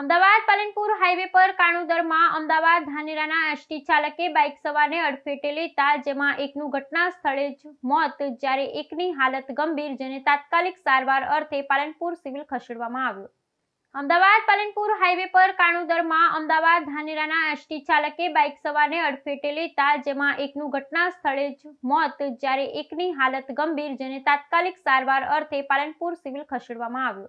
Ahmedabad Palanpur highway પર કાણુદરમાં અમદાવાદ ધાનેરાના એસટી ચાલકે બાઇક સવારને અડફેટે લેતા જેમાં એકનું ઘટના સ્થળે જ મોત, જ્યારે એકની હાલત ગંભીર જેને તાત્કાલિક સારવાર અર્થે પાલનપુર સિવિલ ખસેડવામાં આવ્યો. અમદાવાદ પાલનપુર હાઈવે પર કાણુદરમાં અમદાવાદ ધાનેરાના એસટી ચાલકે બાઇક સવારને અડફેટે લેતા જેમાં એકનું ઘટના સ્થળે જ મોત, જ્યારે એકની હાલત ગંભીર જેને તાત્કાલિક સારવાર અર્થે પાલનપુર સિવિલ ખસેડવામાં આવ્યો.